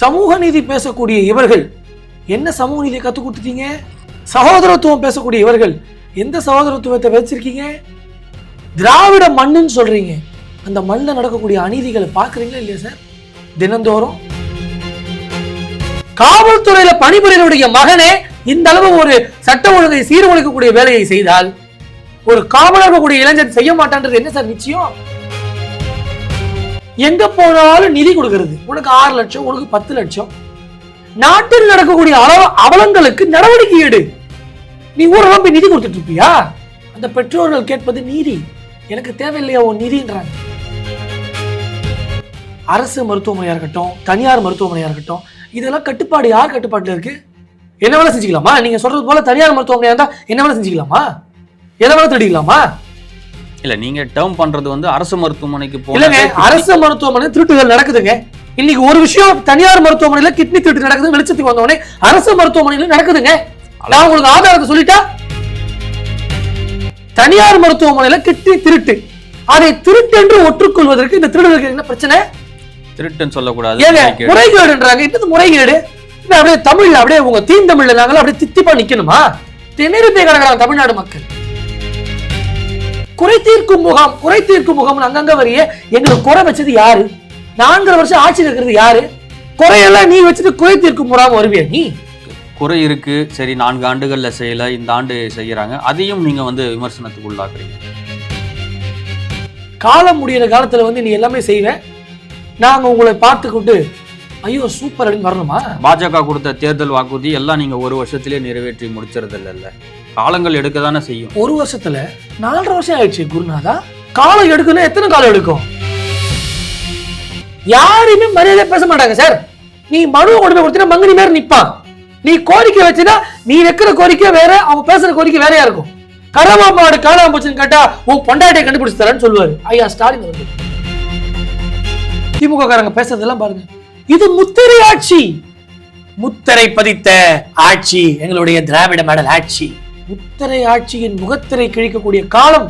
சமூக நீதி பேசக்கூடிய இவர்கள். என்ன சமூக நீதியை கற்றுக் கொடுத்துட்டீங்க? சகோதரத்துவம் பேசக்கூடிய இவர்கள். எந்த சகோதரத்துவத்தை வச்சிருக்கீங்க திராவிட மண்ணுன்னு சொல்றீங்க. அந்த மண்ணில் நடக்கக்கூடிய அநீதிகளை பார்க்குறீங்களா இல்லையா சார்? தினந்தோறும். காவல்துறையில பணிபுரியனுடைய மகனே இந்த அளவு ஒரு சட்ட ஒழுங்கை சீர்குலைக்கக்கூடிய வேலையை செய்தால் ஒரு காமனாக கூடிய இளைஞன் செய்ய மாட்டான்றது என்ன சார் நிச்சயம்? எங்க போனாலும் நிதி கொடுக்கறது. உனக்கு ஆறு லட்சம் உனக்கு பத்து லட்சம். நாட்டில் நடக்கக்கூடிய அளவு அவலங்களுக்கு நடவடிக்கை எடு. நீ ஊரெல்லாம் போய் நிதி கொடுத்துட்டு இருப்பியா? அந்த பெற்றோர்கள் கேட்பது நீதி. எனக்கு தேவையில்லையா உன் நிதின்றாங்க. அரசு மருத்துவமனையா இருக்கட்டும் தனியார் மருத்துவமனையா இருக்கட்டும் இதெல்லாம் கட்டுப்பாடு யார் கட்டுப்பாட்டில் இருக்கு? என்ன வேலை செஞ்சுக்கலாமா? நீங்க சொல்றது போல தனியார் மருத்துவமனையா இருந்தா என்ன வேலை செஞ்சுக்கலாமா? எதை வேலை திருடிக்கலாமா இல்ல நீங்க டேர்ம் பண்றது வந்து அரசு மருத்துவமனைக்கு போனது அரசு மருத்துவமனை திருட்டுகள் நடக்குதுங்க. இன்னைக்கு ஒரு விஷயம் தனியார் மருத்துவமனையில கிட்னி திருட்டு நடக்குது வெளிச்சத்துக்கு வந்தவொடனே அரசு மருத்துவமனையில நடக்குதுங்க. நான் உங்களுக்கு ஆதாரத்தை சொல்லிட்டா? தனியார் மருத்துவமனையில கிட்னி திருட்டு. அதை திருட்டு என்று ஒற்றுக்கொள்வதற்கு இந்த திருடர்களுக்கு என்ன பிரச்சனை? திருட்டுன்னு சொல்லக்கூடாது. முறைகேடுன்றாங்க. என்னது முறைகேடு? அப்படியே தமிழ்ல அப்படியே உங்க தீன் தமிழ்ல நாங்களா அப்படியே தித்திப்பா நிக்கணுமா? திணறிப்பே கிடக்கிறாங்க தமிழ்நாடு மக்கள். குறை தீர்க்கும் முகாம் குறை தீர்க்கும் முகாம் அங்கங்க வரிய. எங்களுக்கு குறை வச்சது யாரு? நான்கரை வருஷம் ஆட்சியில் இருக்கிறது யாரு? குறையெல்லாம் நீ வச்சுட்டு குறை தீர்க்கும் முகாம் வருவியா நீ? குறை இருக்கு. சரி நான்கு ஆண்டுகள்ல செய்யல. இந்த ஆண்டு செய்யறாங்க. அதையும் நீங்க வந்து விமர்சனத்துக்கு உள்ளாக்குறீங்க. காலம் முடியிற காலத்துல வந்து நீ எல்லாமே செய்வ. நாங்க உங்களை பார்த்துக்கிட்டு ஐயோ சூப்பர் அப்படின்னு வரணுமா? பாஜக கொடுத்த தேர்தல் வாக்குறுதி எல்லாம் நீங்க ஒரு வருஷத்திலே நிறைவேற்றி முடிச்சறது இல்ல காலங்கள் எடுக்க தானே செய்யும். ஒரு வருஷத்துல நாலரை வருஷம் ஆயிடுச்சு குருநாதா. காலம் எடுக்கணும் எத்தனை காலம் எடுக்கும்? யாரையுமே மரியாதை பேச மாட்டாங்க சார் நீ மனு கொண்டு போய் கொடுத்தீங்கன்னா மங்கனி மேல நிப்பான் நீ கோரிக்கை வச்சுனா நீ வைக்கிற கோரிக்கை வேற அவன் பேசுற கோரிக்கை வேறையா இருக்கும். கரவா காணாம போச்சுன்னு கேட்டா உன் பொண்டாட்டியை கண்டுபிடிச்சு தரேன்னு சொல்லுவாரு. ஐயா ஸ்டாலின் வந்து திமுக காரங்க பேசுறதெல்லாம் பாருங்க. இது முத்திரை ஆட்சி. முத்திரை பதித்த ஆட்சி எங்களுடைய திராவிட மாடல் ஆட்சி. முத்திரை ஆட்சியின் முகத்திரை கிழிக்கக்கூடிய காலம்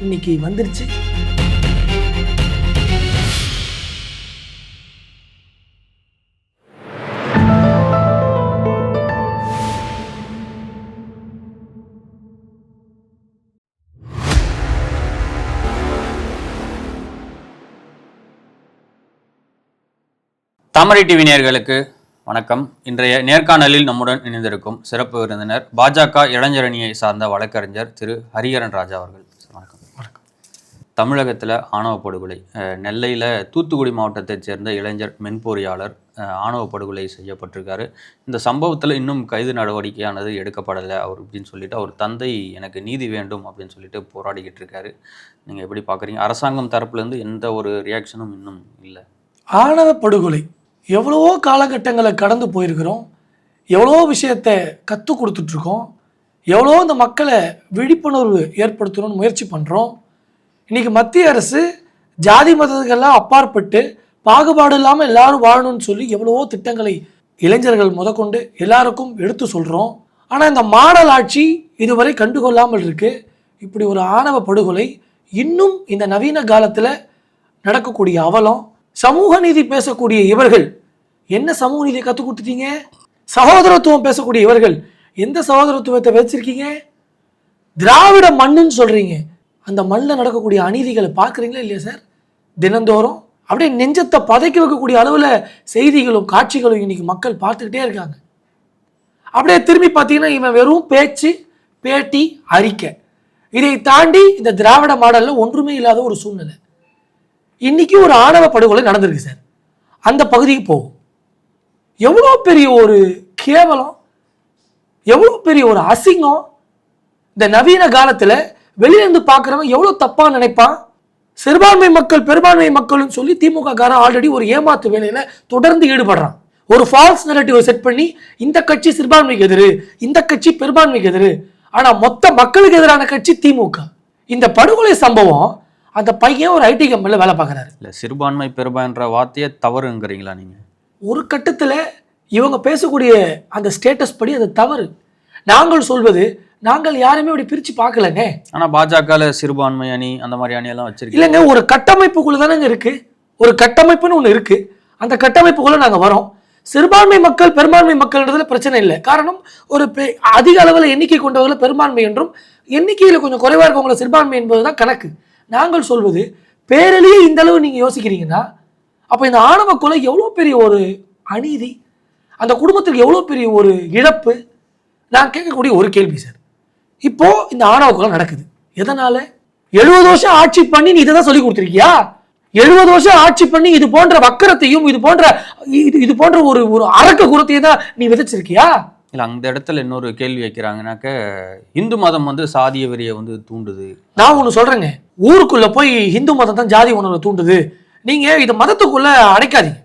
இன்னைக்கு வந்துருச்சு. தாமரை டிவி நேர்களுக்கு வணக்கம். இன்றைய நேர்காணலில் நம்முடன் இணைந்திருக்கும் சிறப்பு விருந்தினர் பாஜக இளைஞரணியை சார்ந்த வழக்கறிஞர் திரு ஹரிஹரன் ராஜா அவர்கள். வணக்கம். வணக்கம். தமிழகத்தில் ஆணவ படுகொலை நெல்லையில தூத்துக்குடி மாவட்டத்தைச் சேர்ந்த இளைஞர் மென்பொறியாளர் ஆணவ படுகொலை செய்யப்பட்டிருக்காரு. இந்த சம்பவத்தில் இன்னும் கைது நடவடிக்கையானது எடுக்கப்படலை அவர் அப்படின்னு சொல்லிட்டு அவர் தந்தை எனக்கு நீதி வேண்டும் அப்படின்னு சொல்லிட்டு போராடிக்கிட்டு இருக்காரு. நீங்கள் எப்படி பார்க்குறீங்க அரசாங்கம் தரப்புலேருந்து எந்த ஒரு ரியாக்ஷனும் இன்னும் இல்லை. ஆணவ படுகொலை எவ்வளவோ காலகட்டங்களை கடந்து போயிருக்கிறோம். எவ்வளோ விஷயத்தை கற்றுக் கொடுத்துட்ருக்கோம். எவ்வளோ இந்த மக்களை விழிப்புணர்வு ஏற்படுத்தணும்னு முயற்சி பண்ணுறோம் இன்றைக்கி மத்திய அரசு ஜாதி மதத்துக்கெல்லாம் அப்பாற்பட்டு பாகுபாடு இல்லாமல் எல்லாரும் வாழணும்னு சொல்லி எவ்வளவோ திட்டங்களை இளைஞர்கள் முதற்கொண்டு எல்லாருக்கும் எடுத்து சொல்கிறோம் ஆனால் இந்த மாடல் ஆட்சி இதுவரை கண்டுகொள்ளாமல் இருக்குது இப்படி ஒரு ஆணவ படுகொலை இன்னும் இந்த நவீன காலத்தில் நடக்கக்கூடிய அவலம் சமூக நீதி பேசக்கூடிய இவர்கள் என்ன சமூக நீதியை கற்றுக் கொடுத்துட்டீங்க? சகோதரத்துவம் பேசக்கூடிய இவர்கள் எந்த சகோதரத்துவத்தை வச்சிருக்கீங்க? திராவிட மண்ணுன்னு சொல்றீங்க. அந்த மண்ணில் நடக்கக்கூடிய அநீதிகளை பார்க்குறீங்களா இல்லையா சார்? தினந்தோறும். அப்படியே நெஞ்சத்தை பதைக்க வைக்கக்கூடிய அளவில் செய்திகளும் காட்சிகளும் இன்னைக்கு மக்கள் பார்த்துக்கிட்டே இருக்காங்க. அப்படியே திரும்பி பார்த்தீங்கன்னா இவன் வெறும் பேச்சு பேட்டி அறிக்கை. இதை தாண்டி இந்த திராவிட மாடலில் ஒன்றுமே இல்லாத ஒரு சூழ்நிலை. இன்னைக்கு ஒரு ஆணவ படுகொலை நடந்திருக்கு சார். அந்த பகுதிக்கு போகும் எவ்வளோ பெரிய ஒரு கேவலம் எவ்வளோ பெரிய ஒரு அசிங்கம். இந்த நவீன காலத்தில் வெளியிலேருந்து பார்க்குறவன் எவ்வளோ தப்பாக நினைப்பான். சிறுபான்மை மக்கள் பெரும்பான்மை மக்கள்னு சொல்லி திமுக காரன் ஆல்ரெடி ஒரு ஏமாத்து வேலையில் தொடர்ந்து ஈடுபடுறான். ஒரு ஃபால்ஸ் நெரட்டிவை செட் பண்ணி இந்த கட்சி சிறுபான்மைக்கு எதிரு இந்த கட்சி பெரும்பான்மைக்கு எதிரு. ஆனால் மொத்த மக்களுக்கு எதிரான கட்சி திமுக. இந்த படுகொலை சம்பவம் அந்த பையன் ஒரு ஐடி கம்பெனியில் வேலை பார்க்குறாரு. இல்லை சிறுபான்மை பெரும்பான்ற வார்த்தையே தவறுங்கிறீங்களா நீங்கள் ஒரு கட்டத்தில் இவங்க பேசக்கூடிய அந்த ஸ்டேட்டஸ் படி அது தவறு. நாங்கள் சொல்வது நாங்கள் யாருமே அப்படி பிரித்து பார்க்கலங்க. ஆனால் பாஜகவில் சிறுபான்மை அணி அந்த மாதிரி அணியெல்லாம் வச்சிருக்கீங்க. இல்லைங்க ஒரு கட்டமைப்புக்குள்ள தானேங்க இருக்கு. ஒரு கட்டமைப்புன்னு ஒன்று இருக்கு. அந்த கட்டமைப்புக்குள்ள நாங்க வரோம். சிறுபான்மை மக்கள் பெரும்பான்மை மக்கள்ன்றதுல பிரச்சனை இல்லை. காரணம் ஒரு அதிக அளவில் எண்ணிக்கை கொண்டவர்களை பெரும்பான்மை என்றும் எண்ணிக்கையில் கொஞ்சம் குறைவா இருக்கவங்கள சிறுபான்மை என்பதுதான் கணக்கு. நாங்கள் சொல்வது பேரிலேயே இந்த அளவு நீங்கள் யோசிக்கிறீங்கன்னா அப்போ இந்த ஆணவ கொலை எவ்வளோ பெரிய ஒரு அநீதி அந்த குடும்பத்துக்கு எவ்வளோ பெரிய ஒரு இழப்பு? நான் கேட்கக்கூடிய ஒரு கேள்வி சார். இப்போது இந்த ஆணவ கொலை நடக்குது. எதனால்? எழுபது வருஷம் ஆட்சி பண்ணி நீ இதை தான் சொல்லி கொடுத்துருக்கியா? எழுபது வருஷம் ஆட்சி பண்ணி இது போன்ற வக்கரத்தையும் இது போன்ற இது இது போன்ற ஒரு ஒரு அரக்க குரத்தையும் தான் நீ விதைச்சிருக்கியா? இல்லை அந்த இடத்துல இன்னொரு கேள்வி வைக்கிறாங்கனாக்க இந்து மதம் வந்து சாதிய வெறியை வந்து தூண்டுது. நான் ஒன்று சொல்றேங்க. ஊருக்குள்ள போய் இந்து மதம் தான் ஜாதி உணர்வை தூண்டுது. நீங்க இதை மதத்துக்குள்ள அடைக்காதீங்க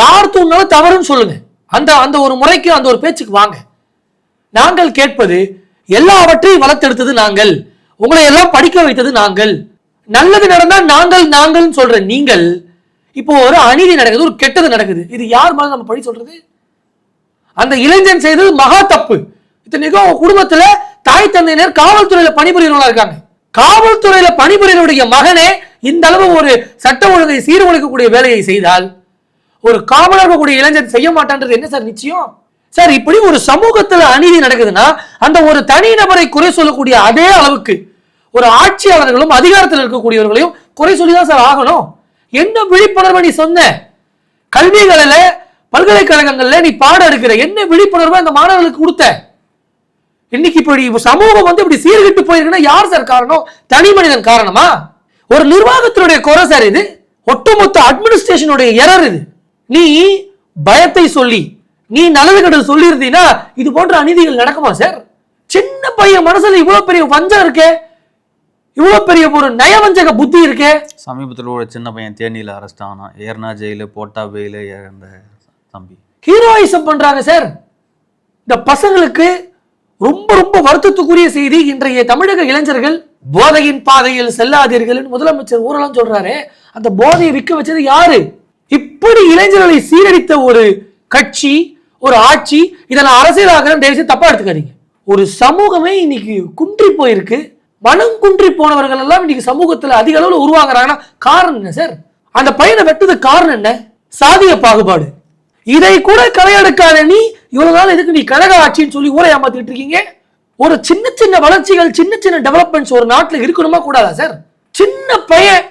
யார் தூண்டினாலும் தவறுன்னு சொல்லுங்க. அந்த அந்த ஒரு முறைக்கு அந்த ஒரு பேச்சுக்கு வாங்க. நாங்கள் கேட்பது எல்லாவற்றையும் வளர்த்தெடுத்தது நாங்கள். உங்களை எல்லாம் படிக்க வைத்தது நாங்கள். நல்லது நடந்தா நாங்கள் நாங்கள் சொல்ற நீங்கள் இப்போ ஒரு அநீதி நடக்குது ஒரு கெட்டது நடக்குது. இது யார் மேலே நம்ம பழி சொல்றது? அந்த இளைஞன் செய்தது மகா தப்பு. இத்தனைக்கும் அவங்க குடும்பத்துல தாய் தந்தையினர் காவல்துறையில பணிபுரியவங்களா இருக்காங்க. காவல்துறையில பணிபுரியனுடைய மகனே இந்த அளவு ஒரு சட்ட ஒழுங்கை சீர்குலைக்கக்கூடிய வேலையை செய்தால் ஒரு காவலர் கூடிய இளைஞன் செய்ய மாட்டான்றது என்ன சார் நிச்சயம்? சார் இப்படி ஒரு சமூகத்துல அநீதி நடக்குதுன்னா அந்த ஒரு தனிநபரை குறை சொல்லக்கூடிய அதே அளவுக்கு ஒரு ஆட்சியாளர்களும் அதிகாரத்தில் இருக்கக்கூடியவர்களையும் குறை சொல்லி தான் சார் ஆகணும். என்ன விழிப்புணர்வு நீ சொன்ன? கல்விகளில் பல்கலைக்கழகங்கள்ல நீ பாடம் எடுக்கிற என்ன விழிப்புணர்வை அந்த மாணவர்களுக்கு கொடுத்த? இன்னைக்கு இப்படி சமூகம் வந்து இப்படி சீர்கிட்டு போயிருக்குன்னா யார் சார் காரணம்? தனி மனிதன் காரணமா? ஒரு நிர்வாகத்தினுடைய குறை சார் இது. ஒட்டுமொத்த அட்மினிஸ்ட்ரேஷனுடைய எரர் இது. நீ பயத்தை சொல்லி நீ நல்லது கெட்டது சொல்லி இருந்தீங்கன்னா இது போன்ற அநீதிகள் நடக்குமா சார்? சின்ன பையன் மனசுல இவ்வளவு பெரிய வஞ்சம் இருக்கே. இவ்வளவு பெரிய ஒரு நயவஞ்சக புத்தி இருக்கே. சமீபத்தில் ஒரு சின்ன பையன் தேனியில் அரெஸ்ட் ஆனான். ஏர்னா ஜெயிலு போட்டா பெயிலு அந்த தம்பி. ஹீரோயிசம் பண்றாங்க சார். இந்த பசங்களுக்கு ரொம்ப ரொம்ப வருத்தத்துக்குரிய செய்தி இன்றைய தமிழக இளைஞர்கள் போதையின் பாதையில் செல்லாதீர்கள் முதலமைச்சர் ஊரெல்லாம் சொல்றாரு. அந்த போதையை விற்க வச்சது யாரு? இப்படி இளைஞர்களை சீரழித்த ஒரு கட்சி ஒரு ஆட்சி இதை நான் அரசியலாகிறேன் தயவு தப்பா எடுத்துக்காதீங்க. ஒரு சமூகமே இன்னைக்கு குன்றி போயிருக்கு. மனம் குன்றி போனவர்கள் எல்லாம் இன்னைக்கு சமூகத்துல அதிக அளவில் உருவாகிறாங்கன்னா காரணம் என்ன சார்? அந்த பையனை வெட்டதுக்கு காரணம் என்ன? சாதிய பாகுபாடு. இதை கூட களையெடுக்காத நீ இவ்வளவு நாள் எதுக்கு நீ கழக ஆட்சின்னு சொல்லி ஊரை ஏமாத்திட்டு இருக்கீங்க? ஒரு சின்ன சின்ன வளர்ச்சிகள் சின்ன சின்ன டெவலப்மெண்ட்ஸ் ஒரு நாட்டில் இருக்கணுமா கூடாதா சார் சின்ன பையன்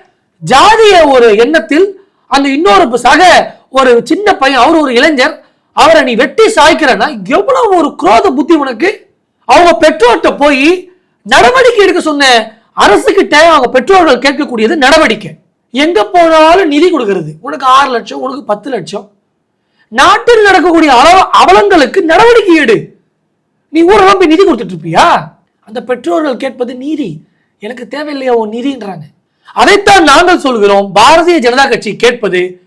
ஜாதிய ஒரு எண்ணத்தில் அந்த இன்னொரு சக ஒரு சின்ன பையன் அவர் ஒரு இளைஞர் அவரை நீ வெட்டி சாய்க்கிறன்னா எவ்வளவு ஒரு குரோத புத்தி உனக்கு? அவங்க பெற்றோர்கிட்ட போய் நடவடிக்கை எடுக்க சொன்ன அரசு அவங்க பெற்றோர்கள் கேட்கக்கூடியது நடவடிக்கை. எங்க போனாலும் நிதி கொடுக்கிறது. உனக்கு ஆறு லட்சம் உனக்கு பத்து லட்சம். நாட்டில் நடக்கக்கூடிய அளவு அவலங்களுக்கு நடவடிக்கை எடு. நீ ஊரெல்லாம் போய் நிதி கொடுத்துட்டு இருப்பியா அந்த பெற்றோர்கள் கேட்பது நீதி. எனக்கு தேவையில்லையா உன் நிதின்றாங்க. அதைத்தான் நாங்கள் சொல்கிறோம். பாரதிய ஜனதா கட்சி கேட்பது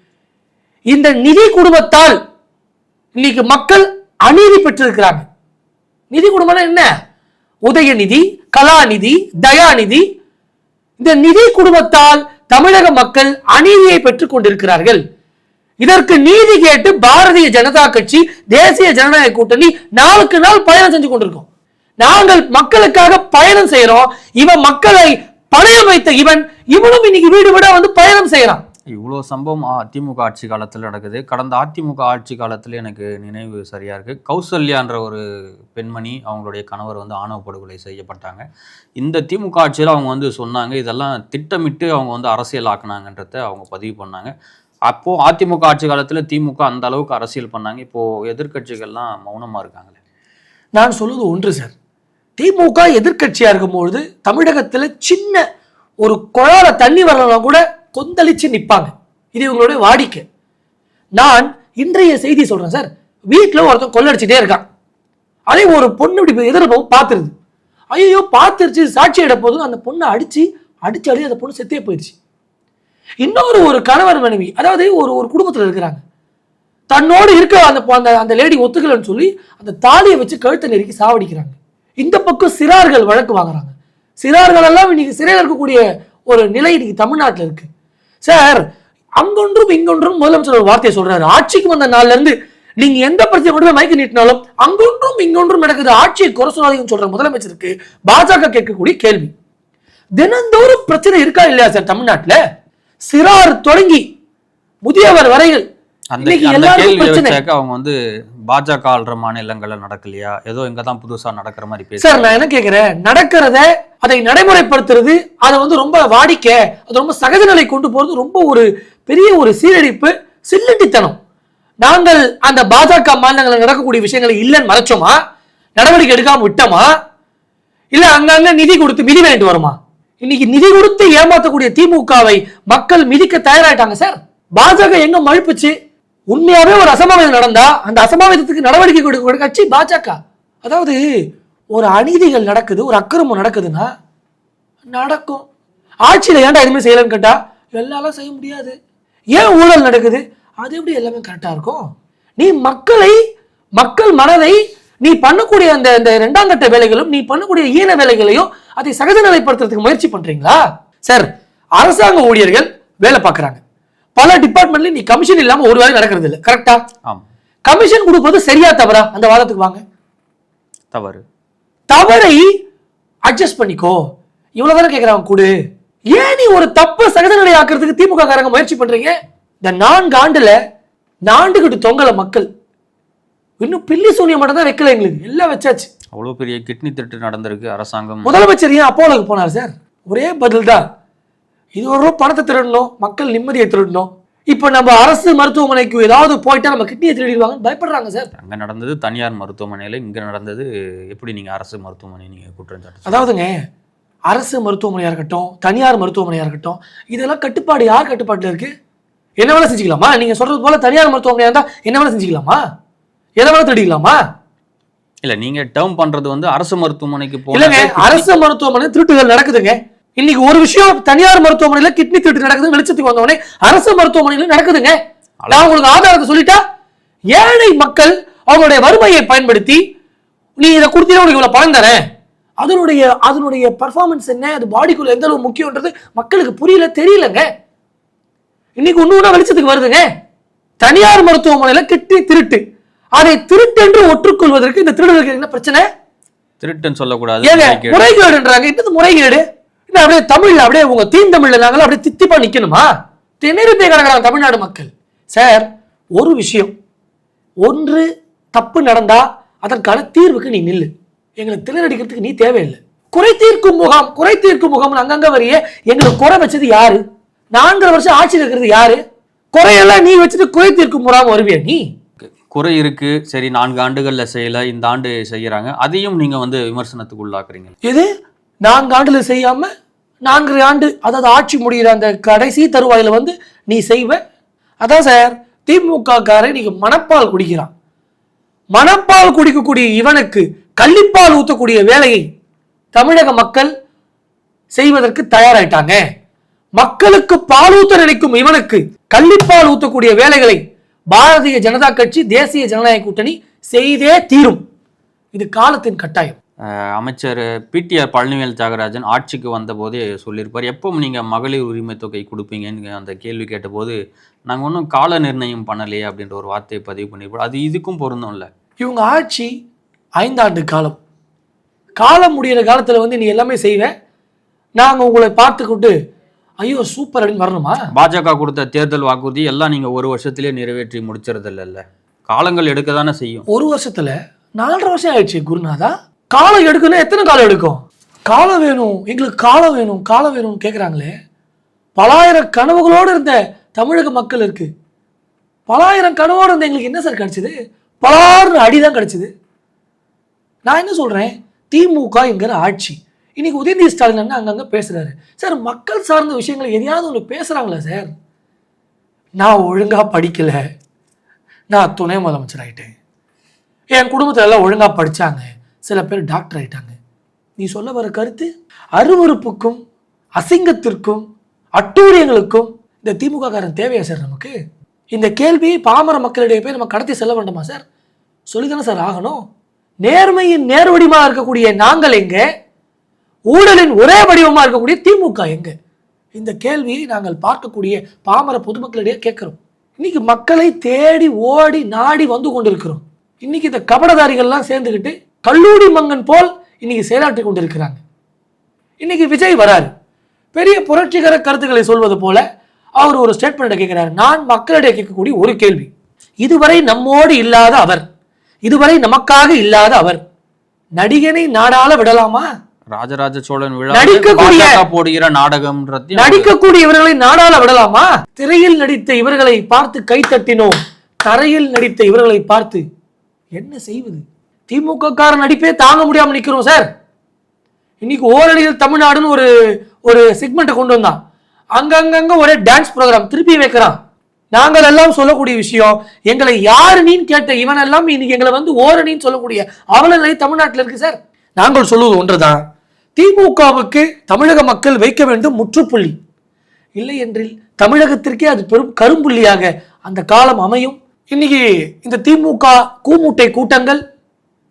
இந்த நிதி குடும்பத்தால் இன்னைக்கு மக்கள் அநீதி பெற்றிருக்கிறாங்க. நிதி குடும்பம்னா என்ன? உதயநிதி கலாநிதி தயாநிதி இந்த நிதி குடும்பத்தால் தமிழக மக்கள் அநீதியை பெற்றுக் கொண்டிருக்கிறார்கள். இதற்கு நீதி கேட்டு பாரதிய ஜனதா கட்சி தேசிய ஜனநாயக கூட்டணி நாளுக்கு நாள் பயணம் செஞ்சு கொண்டிருக்கோம். நாங்கள் மக்களுக்காக பயணம் செய்யறோம் இவன் மக்களை பணையம் வைத்த இவன் இவனும் இன்னைக்கு வீடு விட வந்து பயணம் செய்யறான் இவ்வளோ சம்பவம் அதிமுக ஆட்சி காலத்தில் நடக்குது. கடந்த அதிமுக ஆட்சி காலத்தில் எனக்கு நினைவு சரியா இருக்கு. கௌசல்யான்ற ஒரு பெண்மணி அவங்களுடைய கணவர் வந்து ஆணவ படுகொலை செய்யப்பட்டாங்க. இந்த திமுக ஆட்சியில் அவங்க வந்து சொன்னாங்க இதெல்லாம் திட்டமிட்டு அவங்க வந்து அரசியல் ஆக்குனாங்கன்றத அவங்க பதிவு பண்ணாங்க. அப்போ அதிமுக ஆட்சி காலத்துல திமுக அந்த அளவுக்கு அரசியல் பண்ணாங்க. இப்போ எதிர்க்கட்சிகள்லாம் மௌனமா இருக்காங்களே. நான் சொல்லுவது ஒன்று சார். திமுக எதிர்கட்சியா இருக்கும்பொழுது தமிழகத்துல சின்ன ஒரு குழால தண்ணி வரலாம் கூட கொந்தளிச்சு நிப்பாங்க. இது இவங்களுடைய வாடிக்கை. நான் இன்றைய செய்தி சொல்றேன் சார். வீட்டில் ஒருத்தன் கொள்ளடிச்சுட்டே இருக்கான். அதே ஒரு பொண்ணு இப்படி எதிர்ப்பவும் பார்த்துருது. ஐயோ பார்த்துருச்சு சாட்சி இட போதும் அந்த பொண்ணை அடிச்சு அடிச்சு அடிச்சு அந்த பொண்ணு செத்தே போயிடுச்சு. இன்னொரு ஒரு கணவர் மனைவி அதாவது ஒரு ஒரு குடும்பத்துல இருக்கிறாங்க. தன்னோடு இருக்க அந்த அந்த அந்த லேடி ஒத்துக்கலைன்னு சொல்லி அந்த தாலியை வச்சு கழுத்தை நெருக்கி சாவடிக்கிறாங்க. இந்த பக்கம் சிறார்கள் வழக்கு வாங்குறாங்க. சிறார்கள் எல்லாம் இன்னைக்கு சிறையில் இருக்கக்கூடிய ஒரு நிலை இன்னைக்கு தமிழ்நாட்டில் இருக்கு. சார் அங்கொன்றும் இங்கொன்றும் முதலமைச்சர் ஒரு வார்த்தையை சொல்றாரு. ஆட்சிக்கு வந்த நாள்ல இருந்து நீங்க எந்த பிரச்சனை கொண்டு போய் மைக்கு நீட்டினாலும் அங்கொன்றும் இங்கொன்றும் நடக்குது. ஆட்சியை குறை சொல்லாதீங்கன்னு சொல்ற முதலமைச்சருக்கு பாஜக கேட்கக்கூடிய கேள்வி. தினந்தோறும் பிரச்சனை இருக்கா இல்லையா சார் தமிழ்நாட்டுல? சிறார் தொடங்கி முதியவர் வரையில் அவங்க வந்து பாஜக ஆள்ற மாநிலங்கள்ல நடக்கலையா? ஏதோ இங்க தான் புதுசா நடக்கிற மாதிரி பேச சார் நான் என்ன கேக்குறேன்? நடக்கிறத அதை நடைமுறைப்படுத்துறது அதை வந்து ரொம்ப வாடிக்கை அது ரொம்ப சகஜ நிலை கொண்டு போறது ரொம்ப ஒரு பெரிய ஒரு சீரழிப்பு சில்லட்டித்தனம் நாங்கள் அந்த பாஜக மாநிலங்களில் நடக்கக்கூடிய விஷயங்களை இல்லைன்னு மறைச்சோமா? நடவடிக்கை எடுக்காம விட்டோமா? இல்ல அங்கங்க நிதி கொடுத்து மிதி வேண்டிட்டு வருமா? இன்னைக்கு நிதி கொடுத்து ஏமாத்தக்கூடிய திமுகவை மக்கள் மிதிக்க தயாராயிட்டாங்க சார். பாஜக எங்க மழுப்புச்சு? உண்மையாவே ஒரு அசம்பாவிதம் நடந்தா அந்த அசம்பாவிதத்துக்கு நடவடிக்கை கொடுக்க கட்சி பாஜக. அதாவது ஒரு அநீதிகள் நடக்குது ஒரு அக்கிரமம் நடக்குதுன்னா நடக்கும். ஆட்சியில் ஏன்டா எதுவுமே செய்யலன்னு கேட்டா எல்லாரும் செய்ய முடியாது. ஏன் ஊழல் நடக்குது? அது எப்படி எல்லாமே கரெக்டாக இருக்கும்? நீ மக்களை மக்கள் மனதை நீ பண்ணக்கூடிய அந்த இந்த இரண்டாம் கட்ட வேலைகளும் நீ பண்ணக்கூடிய ஈன வேலைகளையும் அதை சகஜ நிலைப்படுத்துறதுக்கு முயற்சி பண்றீங்களா? சார் அரசாங்க ஊழியர்கள் வேலை பார்க்கறாங்க. பல டிபார்ட்மெண்ட்ல நீ கமிஷன் இல்லாம ஒரு வேலை நடக்கிறது இல்லை. கரெக்டா ஆமா. கமிஷன் கொடுப்பது சரியா தவறா? அந்த வாதத்துக்கு வாங்க. தவறு. தவறை அட்ஜஸ்ட் பண்ணிக்கோ. இவ்வளவுதானே கேக்குறாங்க கூடு. ஏன் நீ ஒரு தப்ப சகஜ நிலை ஆக்குறதுக்கு திமுக காரங்க முயற்சி பண்றீங்க? இந்த நான்கு ஆண்டுல நாண்டுகிட்டு தொங்கல மக்கள். இன்னும் பில்லி சூனியம் மட்டும் தான் வைக்கல எங்களுக்கு. எல்லாம் வச்சாச்சு. அவ்வளவு பெரிய கிட்னி திருட்டு நடந்திருக்கு அரசாங்கம். முதலமைச்சர் ஏன் அப்போலோக்கு போனார் சார். ஒரே பதில் தான் இது ஒரு பணத்தை திருடணும் மக்கள் நிம்மதியை திருடணும். இப்போ நம்ம அரசு மருத்துவமனைக்கு ஏதாவது போயிட்டா நம்ம கிட்னியை திருடிடுவாங்கன்னு பயப்படுறாங்க சார். அங்க நடந்தது தனியார் மருத்துவமனையில இங்க நடந்தது எப்படி நீங்க அரசு மருத்துவமனை நீங்க குற்றம் அதாவதுங்க அரசு மருத்துவமனையா இருக்கட்டும் தனியார் மருத்துவமனையா இருக்கட்டும் இதெல்லாம் கட்டுப்பாடு யார் கட்டுப்பாட்டுல இருக்கு? என்ன வேணா செஞ்சுக்கலாமா? நீங்க சொல்றது போல தனியார் மருத்துவமனையா இருந்தா என்ன வேணா செஞ்சுக்கலாமா? எதை வேணா திருடிக்கலாமா? இல்ல நீங்க டேர்ம் பண்றது வந்து அரசு மருத்துவமனைக்கு இல்லைங்க போன அரசு மருத்துவமனை திருட்டுகள் நடக்குதுங்க. இன்னைக்கு ஒரு விஷயம் தனியார் மருத்துவமனையில கிட்னி திருட்டு நடக்குது வெளிச்சத்துக்கு வந்தவொடனே அரசு மருத்துவமனையில நடக்குதுங்க. நான் உங்களுக்கு ஆதாரத்தை சொல்லிட்டா ஏழை மக்கள் அவங்களுடைய வறுமையை பயன்படுத்தி நீ இதை கொடுத்தீங்கன்னா உனக்கு இவ்வளவு பணம் தரேன் அதனுடைய அதனுடைய பர்ஃபார்மன்ஸ் என்ன? அது பாடிக்குள்ள எந்த அளவு முக்கியன்றது மக்களுக்கு புரியல தெரியலங்க. இன்னைக்கு ஒண்ணு ஒண்ணா வெளிச்சத்துக்கு வருதுங்க. தனியார் மருத்துவமனையில கிட்னி திருட்டு. அதை திருட்டு என்று ஒற்றுக்கொள்வதற்கு இந்த திருடர்களுக்கு என்ன பிரச்சனை? திருட்டுன்னு சொல்லக்கூடாது. முறைகேடுன்றாங்க. என்னது முறைகேடு? என்ன அப்படியே தமிழ்ல அப்படியே உங்க தீந்தமிழ்ல நாங்கள அப்படியே தித்திப்பா நிக்கணுமா? திணறி போய் கிடக்குறாங்க தமிழ்நாடு மக்கள். சார் ஒரு விஷயம். ஒன்று தப்பு நடந்தா அதற்கான தீர்வுக்கு நீ நில்லு. எங்களுக்கு திணறடிக்கிறதுக்கு நீ தேவையில்லை. குறை தீர்க்கும் முகாம் குறை தீர்க்கும் முகாம் அங்கங்க வரிய. எங்களுக்கு குறை வச்சது யாரு? நான்கரை வருஷம் ஆட்சியில் இருக்கிறது யாரு? குறையெல்லாம் நீ வச்சுட்டு குறை தீர்க்கும் முகாம் வருவியா நீ? குறை இருக்கு. சரி நான்கு ஆண்டுகள்ல செய்யல இந்த ஆண்டு செய்யறாங்க. அதையும் நீங்க வந்து விமர்சனத்துக்கு உள்ளாக்குறீங்க. இது நான்கு ஆண்டுல செய்யாம நான்கு ஆண்டு அதாவது ஆட்சி முடிகிற அந்த கடைசி தருவாயில வந்து நீ செய்வ? அதான் சார் திமுக காரன் நீங்க மணப்பால் குடிக்கிறான். மணப்பால் குடிக்கக்கூடிய இவனுக்கு கள்ளிப்பால் ஊத்தக்கூடிய வேலையை தமிழக மக்கள் செய்வதற்கு தயாராயிட்டாங்க. மக்களுக்கு பால் ஊத்த நினைக்கும் இவனுக்கு கள்ளிப்பால் ஊத்தக்கூடிய வேலைகளை பாரதிய ஜனதா கட்சி தேசிய ஜனநாயக கூட்டணி செய்தே தீரும். இது காலத்தின் கட்டாயம். அமைச்சர் பிடிஆர் பழனிவேல் தியாகராஜன் ஆட்சிக்கு வந்த போதே சொல்லியிருப்பார். எப்போ நீங்க மகளிர் உரிமை தொகை கொடுப்பீங்கன்னு அந்த கேள்வி கேட்டபோது நாங்க ஒன்றும் கால நிர்ணயம் பண்ணலையே அப்படின்ற ஒரு வார்த்தையை பதிவு பண்ணியிருப்போம் அது இதுக்கும் பொருந்தும்ல. இவங்க ஆட்சி ஐந்தாண்டு காலம். காலம் முடியிற காலத்துல வந்து நீ எல்லாமே செய்வ. நாங்க உங்களை பார்த்துக்கிட்டு ஐயோ சூப்பர் அப்படின்னு வரணுமா? பாஜக கொடுத்த தேர்தல் வாக்குறுதி எல்லாம் நீங்க ஒரு வருஷத்திலே நிறைவேற்றி முடிச்சறது இல்லைல்ல காலங்கள் எடுக்க தானே செய்யும். ஒரு வருஷத்துல நாலரை வருஷம் ஆயிடுச்சு குருநாதா. காலம் எடுக்கணும் எத்தனை காலம் எடுக்கும்? காலம் வேணும் எங்களுக்கு காலம் வேணும் காலம் வேணும்னு கேட்குறாங்களே பலாயிரம் கனவுகளோடு இருந்த தமிழக மக்கள் இருக்கு. பலாயிரம் கனவோடு இருந்த எங்களுக்கு என்ன சார் கிடைச்சது? பலாறு அடிதான் கிடைச்சது. நான் என்ன சொல்றேன்? திமுக என்கிற ஆட்சி. இன்னைக்கு உதயநிதி ஸ்டாலின் அண்ணன் அங்கங்கே பேசுகிறாரு சார் மக்கள் சார்ந்த விஷயங்களை எதையாவது ஒன்று பேசுகிறாங்களா சார்? நான் ஒழுங்காக படிக்கல. நான் துணை முதலமைச்சர் ஆகிட்டேன் என் குடும்பத்தில் எல்லாம் ஒழுங்காக படித்தாங்க சில பேர் டாக்டர் ஆகிட்டாங்க நீ சொல்ல வர கருத்து? அருவறுப்புக்கும் அசிங்கத்திற்கும் அட்டூரியங்களுக்கும் இந்த திமுக காரன் தேவையா சார் நமக்கு? இந்த கேள்வி பாமர மக்களிடையே போய் நம்ம கடத்தி செல்ல வேண்டுமா சார்? சொல்லிதானே சார் ஆகணும். நேர்மையின் நேர்வடிமா இருக்கக்கூடிய நாங்கள் எங்கே? ஊழலின் ஒரே வடிவமாக இருக்கக்கூடிய திமுக எங்க? இந்த கேள்வியை நாங்கள் பார்க்கக்கூடிய பாமர பொதுமக்களிடையே கேட்கிறோம். இன்னைக்கு மக்களை தேடி ஓடி நாடி வந்து கொண்டிருக்கிறோம். இன்னைக்கு இந்த கபடதாரிகள்லாம் சேர்ந்துக்கிட்டு கல்லூரி மங்கன் போல் இன்னைக்கு செயலாற்றி கொண்டிருக்கிறாங்க. இன்னைக்கு விஜய் வராரு. பெரிய புரட்சிகர கருத்துக்களை சொல்வது போல அவர் ஒரு ஸ்டேட்மெண்ட் கேட்கிறார். நான் மக்களிடையே கேட்கக்கூடிய ஒரு கேள்வி. இதுவரை நம்மோடு இல்லாத அவர் இதுவரை நமக்காக இல்லாத அவர் நடிகனை நாடால விடலாமா? ராஜராஜ சோழன் விழா நடிக்கக்கூடிய- போடுகிற நாடகம்ன்றதையும் நடிக்கக்கூடிய இவர்களை நாடால விடலாமா? திரையில் நடித்த இவர்களை பார்த்து கைத்தட்டினோம் தரையில் நடித்த இவர்களை பார்த்து என்ன செய்வது? திமுக கார நடிப்பே தாங்க முடியாம நிக்கிறோம் சார் இன்னைக்கு ஓரணியில் தமிழ்நாடுன்னு ஒரு ஒரு செக்மெண்ட்டை கொண்டு வந்தான். அங்கங்கங்க ஒரே டான்ஸ் ப்ரோக்ராம் திருப்பி வைக்கிறான். நாங்கள் எல்லாம் சொல்லக்கூடிய விஷயம் எங்களை யாரு நீன்னு கேட்ட இவன் எல்லாம் இன்னைக்கு எங்களை வந்து ஓரணின்னு சொல்லக்கூடிய அவல நிலை தமிழ்நாட்டில் இருக்கு சார் நாங்கள் சொல்லுவது ஒன்றுதான். திமுகவுக்கு தமிழக மக்கள் வைக்க வேண்டும் முற்றுப்புள்ளி. இல்லை என்றில் தமிழகத்திற்கே அது பெரும் கரும்புள்ளியாக அந்த காலம் அமையும். இன்னைக்கு இந்த திமுக கூமுட்டை கூட்டங்கள்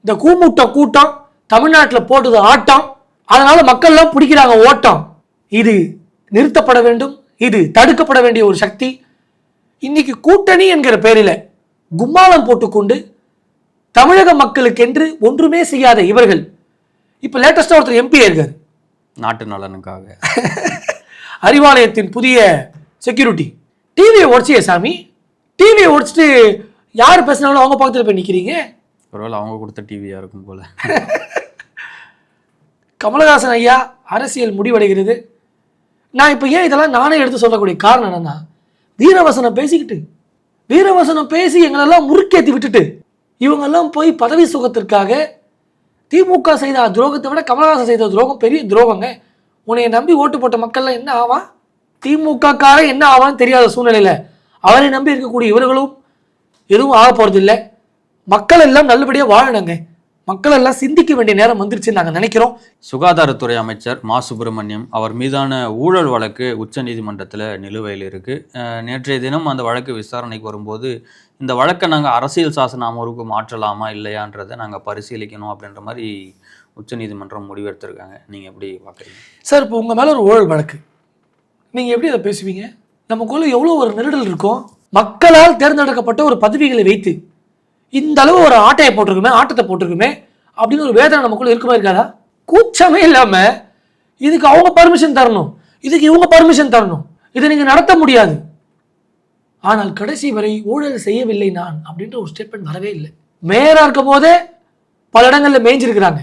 இந்த கூமுட்டை கூட்டம் தமிழ்நாட்டில் போட்டது ஆட்டம். அதனால மக்கள்லாம் பிடிக்கிறாங்க ஓட்டம். இது நிறுத்தப்பட வேண்டும் இது தடுக்கப்பட வேண்டிய ஒரு சக்தி. இன்னைக்கு கூட்டணி என்கிற பேரில் கும்மாளம் போட்டுக்கொண்டு தமிழக மக்களுக்கென்று ஒன்றுமே செய்யாத இவர்கள் இப்போ லேட்டஸ்டாக ஒருத்தர் எம்பி இருக்காரு. நாட்டு நலனுக்காக. அறிவாலயத்தின் புதிய செக்யூரிட்டி டிவியை உடச்சியே சாமி? டிவியை உடைச்சிட்டு யார் பேசினாலும் அவங்க பக்கத்தில் போய் நிற்கிறீங்க ஒருவேளை அவங்க கொடுத்த டிவியா இருக்கும் போல. கமலஹாசன் ஐயா அரசியல் முடிவடைகிறது. நான் இப்போ ஏன் இதெல்லாம் நானே எடுத்து சொல்லக்கூடிய காரணம் என்னன்னா வீரவசனம் பேசிக்கிட்டு வீரவசனம் பேசி எங்களெல்லாம் முறுக்கேற்றி விட்டுட்டு இவங்கெல்லாம் போய் பதவி சுகத்திற்காக திமுக செய்த துரோகத்தை விட கமலஹாசன் செய்த துரோகம் பெரிய துரோகங்க. உன்னைய நம்பி ஓட்டு போட்ட மக்கள்லாம் என்ன ஆவான்? திமுக காரன் என்ன ஆவான்னு தெரியாத சூழ்நிலையில அவரை நம்பி இருக்கக்கூடிய இவர்களும் எதுவும் ஆக போகிறதில்லை மக்கள் எல்லாம் நல்லபடியாக வாழணுங்க. மக்கள் எல்லாம் சிந்திக்க வேண்டிய நேரம் வந்துருச்சுன்னு நாங்கள் நினைக்கிறோம். சுகாதாரத்துறை அமைச்சர் மா. சுப்பிரமணியம் அவர் மீதான ஊழல் வழக்கு உச்சநீதிமன்றத்தில் நிலுவையில் இருக்குது நேற்றைய தினம் அந்த வழக்கு விசாரணைக்கு வரும்போது இந்த வழக்கை நாங்கள் அரசியல் சாசன அமர்வுக்கு மாற்றலாமா இல்லையான்றதை நாங்கள் பரிசீலிக்கணும் அப்படின்ற மாதிரி உச்சநீதிமன்றம் முடிவெடுத்திருக்காங்க. நீங்கள் எப்படி பார்க்குறீங்க சார் இப்போ உங்கள் மேலே ஒரு ஊழல் வழக்கு. நீங்கள் எப்படி அதை பேசுவீங்க? நமக்குள்ள எவ்வளோ ஒரு நெருடல் இருக்கும் மக்களால் தேர்ந்தெடுக்கப்பட்ட ஒரு பதவிகளை வைத்து இந்த அளவு ஒரு ஆட்டையை போட்டிருக்குமே ஆட்டத்தை போட்டிருக்குமே அப்படின்னு ஒரு வேதனை நமக்குள்ள இருக்குமா இருக்காதா? கூச்சமே இல்லாமல் இதுக்கு அவங்க பர்மிஷன் தரணும். இதுக்கு இவங்க பர்மிஷன் தரணும். இதை நீங்கள் நடத்த முடியாது. ஆனால் கடைசி வரை ஊழல் செய்யவில்லை நான் அப்படின்ற ஒரு ஸ்டேட்மெண்ட் வரவே இல்லை. மேயராக இருக்கும் போதே பல இடங்களில் மேய்ஞ்சிருக்கிறாங்க.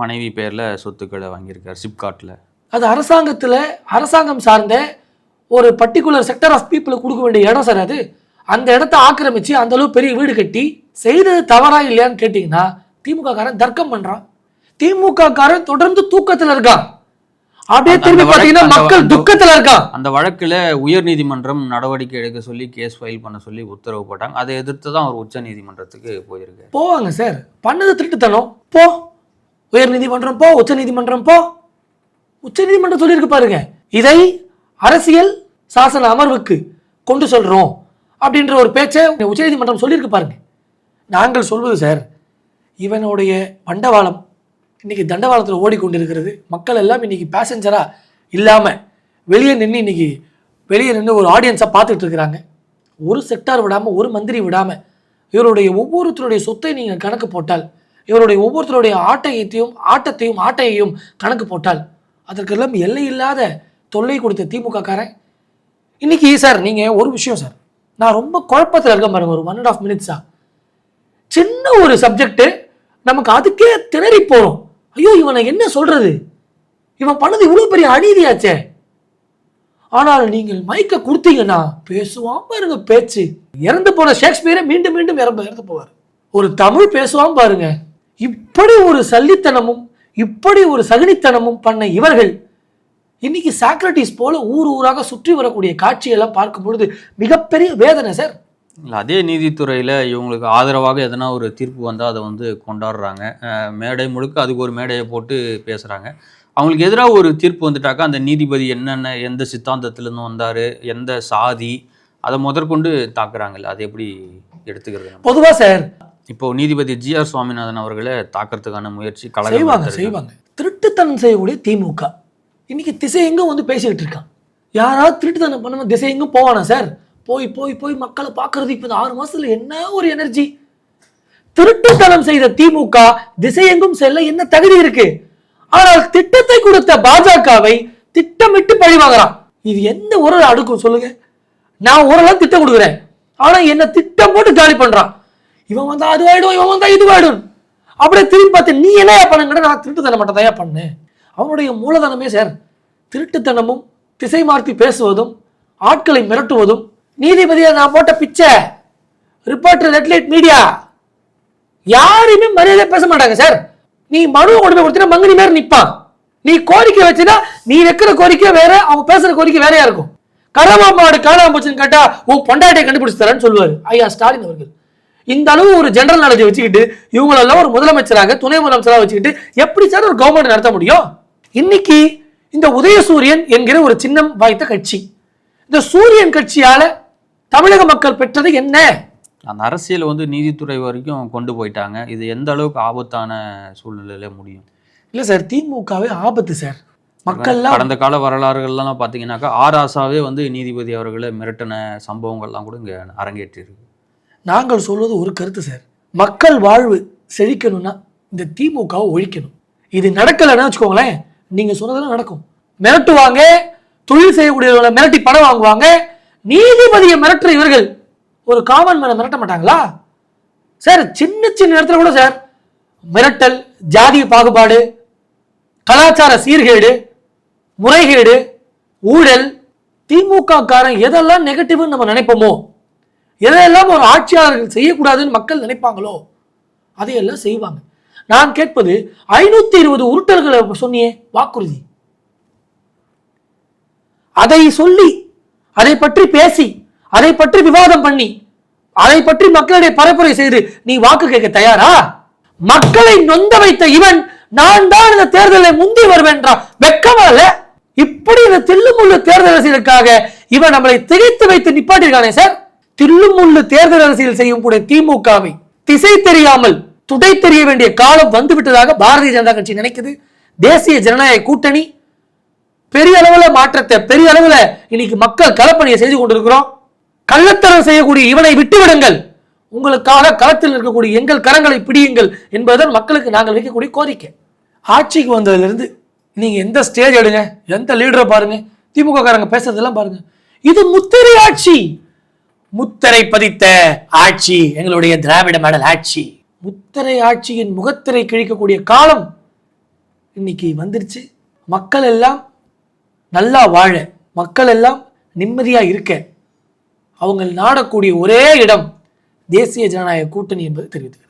மனைவி பேரில் சொத்துக்களை வாங்கியிருக்கார் சிப்காட்டில் அது அரசாங்கத்தில் அரசாங்கம் சார்ந்த ஒரு பர்டிகுலர் செக்டர் ஆஃப் பீப்புளுக்கு கொடுக்க வேண்டிய இடம் சார் அது. அந்த இடத்த ஆக்கிரமிச்சு அந்த அளவு பெரிய வீடு கட்டி செய்தது தவறா இல்லையான்னு கேட்டிங்கன்னா திமுக காரன் தர்க்கம் பண்றான். திமுக காரன் தொடர்ந்து தூக்கத்துல இருக்கான். அப்படியே திரும்பி அந்த- மக்கள் துக்கத்துல இருக்கான் அந்த வழக்கில் உயர்நீதிமன்றம் நடவடிக்கை எடுக்க சொல்லி கேஸ் ஃபைல் பண்ண சொல்லி உத்தரவு போட்டாங்க. அதை எதிர்த்து தான் அவர் உச்சநீதிமன்றத்துக்கு போயிருக்காரு போவாங்க சார் பண்ணது திருட்டுத்தனம். போ. உயர் நீதிமன்றம் போ உச்ச நீதிமன்றம் போ. உச்ச நீதிமன்றம் சொல்லியிருக்கு பாருங்க. இதை அரசியல் சாசன அமர்வுக்கு கொண்டு சொல்றோம் அப்படின்ற ஒரு பேச்சை உச்ச நீதிமன்றம் சொல்லியிருக்கு பாருங்க. நாங்கள் சொல்வது சார் இவனுடைய பண்டவாளம் இன்றைக்கி தண்டவாளத்தில் ஓடிக்கொண்டிருக்கிறது. மக்கள் எல்லாம் இன்னைக்கு பேசஞ்சராக இல்லாமல் வெளியே நின்று இன்றைக்கி வெளியே நின்று ஒரு ஆடியன்ஸாக பார்த்துட்டு இருக்கிறாங்க. ஒரு செக்டார் விடாமல் ஒரு மந்திரி விடாமல் இவருடைய ஒவ்வொருத்தருடைய சொத்தை நீங்கள் கணக்கு போட்டால் இவருடைய ஒவ்வொருத்தருடைய ஆட்டையத்தையும் ஆட்டத்தையும் ஆட்டையையும் கணக்கு போட்டால் அதற்கெல்லாம் எல்லை இல்லாத தொல்லை கொடுத்த திமுக காரன் இன்னைக்கு சார் நீங்கள் ஒரு விஷயம் சார் நான் ரொம்ப குழப்பத்தில் இருக்க பாருங்க ஒரு ஒன் அண்ட் ஆஃப் மினிட்ஸா சின்ன ஒரு சப்ஜெக்ட் நமக்கு அதுக்கே திணறி போகிறோம் ஐயோ இவனை என்ன சொல்றது? இவன் பண்ணது இவ்வளவு பெரிய அநீதியாச்சே. ஆனால் நீங்கள் மைக்க கொடுத்தீங்கன்னா பேசுவான் பாருங்க பேச்சு. இறந்து போன ஷேக்ஸ்பியரை மீண்டும் மீண்டும் இறந்து இறந்து போவார். ஒரு தமிழ் பேசுவான் பாருங்க. இப்படி ஒரு சல்லித்தனமும் இப்படி ஒரு சகுனித்தனமும் பண்ண இவர்கள் இன்னைக்கு சாக்ரட்டிஸ் போல ஊர் ஊராக சுற்றி வரக்கூடிய காட்சியெல்லாம் பார்க்கும் பொழுது மிகப்பெரிய வேதனை சார். இல்லை அதே நீதித்துறையில் இவங்களுக்கு ஆதரவாக எதனா ஒரு தீர்ப்பு வந்தால் அதை வந்து கொண்டாடுறாங்க. மேடை முழுக்க அதுக்கு ஒரு மேடையை போட்டு பேசுகிறாங்க அவங்களுக்கு எதிராக ஒரு தீர்ப்பு வந்துட்டாக்கா அந்த நீதிபதி என்னென்ன எந்த சித்தாந்தத்திலேருந்து வந்தார் எந்த சாதி அதை முதற்கொண்டு தாக்குறாங்கல்ல அது எப்படி எடுத்துக்கிறது நம்ம? பொதுவா சார் இப்போ நீதிபதி ஜி ஆர் சுவாமிநாதன் அவர்களை தாக்கறதுக்கான முயற்சி செய்வாங்க. செய்வாங்க. திருட்டுத்தனம் செய்யக்கூடிய திமுக. இன்னைக்கு திசை எங்கும் வந்து பேசிக்கிட்டு இருக்கான். யாராவது திருட்டுத்தனம் பண்ணாம திசை எங்கும் போவானா சார்? போய் போய் போய் மக்களை பார்க்கறது இப்போ இந்த ஆறு மாசத்துல என்ன ஒரு எனர்ஜி திருட்டுத்தனம் செய்த திமுக திசையெங்கும் செல்ல என்ன தகுதி இருக்கு? ஆனால் திட்டத்தை கொடுத்த பாஜகவை திட்டமிட்டு பழி வாங்குறான். இது எந்த ஒரு அடுக்கும் சொல்லுங்க. நான் ஓரளவு திட்டம் கொடுக்குறேன். ஆனா என்ன திட்டம் போட்டு காலி பண்றான். இவன் வந்தா அது ஆயிடும் இவன் வந்தா இது ஆயிடும். அப்படியே திரும்பி பார்த்து நீ என்ன பண்ணுங்கட நான் திருட்டுத்தனம் மட்டும் தான் பண்ணேன் அவனுடைய மூலதனமே சார் திருட்டுத்தனமும் திசை மாற்றி பேசுவதும் ஆட்களை மிரட்டுவதும் நீதிபதியை நான் போட்ட பிச்சை. ரிப்போர்ட்டர் ரெட்லைட் மீடியா யாரையுமே மரியாதை பேச மாட்டாங்க சார் நீ மனுவை கொண்டு போய் கொடுத்தீங்கன்னா மங்கனி மாதிரி நிற்பான் நீ கோரிக்கை வச்சுனா நீ வைக்கிற கோரிக்கை வேற அவன் பேசுற கோரிக்கை வேறையா இருக்கும். கரமாமாவோட மாடு காணாம போச்சுன்னு கேட்டா உன் பொண்டாட்டை கண்டுபிடிச்சு தரேன்னு சொல்லுவாரு. ஐயா ஸ்டாலின் அவர்கள். இந்த அளவு ஒரு ஜெனரல் நாலேஜ் வச்சுக்கிட்டு இவங்களெல்லாம் ஒரு முதலமைச்சராக துணை முதலமைச்சராக வச்சுக்கிட்டு எப்படி சார் ஒரு கவர்மெண்ட் நடத்த முடியும்? இன்னைக்கு இந்த உதயசூரியன் என்கிற ஒரு சின்னம் வாய்த்த கட்சி. இந்த சூரியன் கட்சியால தமிழக மக்கள் பெற்றது என்ன? அந்த அரசியல் வந்து நீதித்துறை வரைக்கும் கொண்டு போயிட்டாங்க. இது எந்த அளவுக்கு ஆபத்தான சூழ்நிலையில முடியும்? இல்ல சார் திமுகவே ஆபத்து சார். மக்கள்லாம் கடந்த கால வரலாறுகள்லாம் பார்த்தீங்கன்னாக்கா ஆர் ஆசாவே வந்து நீதிபதி அவர்களை மிரட்டின சம்பவங்கள்லாம் கூட இங்கே அரங்கேற்றிருக்கு. நாங்கள் சொல்வது ஒரு கருத்து சார். மக்கள் வாழ்வு செழிக்கணும்னா இந்த திமுகவை ஒழிக்கணும். இது நடக்கலைன்னா வச்சுக்கோங்களேன் நீங்க சொன்னதெல்லாம் நடக்கும். மிரட்டுவாங்க தொழில் செய்யக்கூடியவங்களை மிரட்டி பணம் வாங்குவாங்க நீதிபதியை மிரட்டுற இவர்கள் ஒரு காமன் மேனை மிரட்ட மாட்டாங்களா? சார் சின்ன சின்ன இடத்துல கூட சார் மிரட்டல் ஜாதி பாகுபாடு கலாச்சார சீர்கேடு முறைகேடு ஊழல் திமுக காரன் எதெல்லாம் நெகட்டிவ்னு நம்ம நினைப்போமோ எதையெல்லாம் ஒரு ஆட்சியாளர்கள் செய்யக்கூடாதுன்னு மக்கள் நினைப்பாங்களோ அதையெல்லாம் செய்வாங்க. நான் கேட்பது ஐநூத்தி இருபது உருட்டல்களை சொன்னியே வாக்குறுதி. அதை சொல்லி அதை பற்றி பேசி அதை பற்றி விவாதம் பண்ணி அதை பற்றி மக்களிடையே பரப்புரை செய்து நீ வாக்கு கேட்க தயாரா? மக்களை நொந்த வைத்த இவன் நான் தான் இந்த தேர்தலை முந்தி வருவேன்றான் வெக்கமால இப்படி இந்த தில்லுமுள்ளு தேர்தல் அரசியலுக்காக இவன் நம்மளை திகைத்து வைத்து நிப்பாட்டிருக்கானே சார்? தில்லுமுள்ளு தேர்தல் அரசியல் செய்யும் கூட திமுகவை திசை தெரியாமல் துடை தெரிய வேண்டிய காலம் வந்து விட்டதாக பாரதிய ஜனதா கட்சி நினைக்குது. தேசிய ஜனநாயக கூட்டணி பெரிய அளவுல மாற்றத்தை பெரிய அளவுல இன்னைக்கு மக்கள் களப்பணியை செய்து கொண்டிருக்கிறோம். கள்ளத்தனம் செய்யக்கூடிய இவனை விட்டுவிடுங்கள். உங்களுக்காக களத்தில் இருக்கக்கூடிய எங்கள் கரங்களை பிடியுங்கள் என்பதுதான் மக்களுக்கு நாங்கள் வைக்கக்கூடிய கோரிக்கை. ஆட்சிக்கு வந்ததிலிருந்து நீங்கள் எந்த ஸ்டேஜ் எடுங்க எந்த லீடரை பாருங்க திமுக காரங்க பேசுறதெல்லாம் பாருங்க. இது முத்திரை ஆட்சி. முத்திரை பதித்த ஆட்சி எங்களுடைய திராவிட மாடல் ஆட்சி. முத்திரை ஆட்சியின் முகத்திரை கிழிக்கக்கூடிய காலம் இன்னைக்கு வந்துருச்சு. மக்கள் எல்லாம் நல்லா வாழ. மக்கள் எல்லாம் நிம்மதியாக இருக்க. அவங்க நாடக்கூடிய ஒரே இடம் தேசிய ஜனநாயக கூட்டணி என்பது தெரிவித்து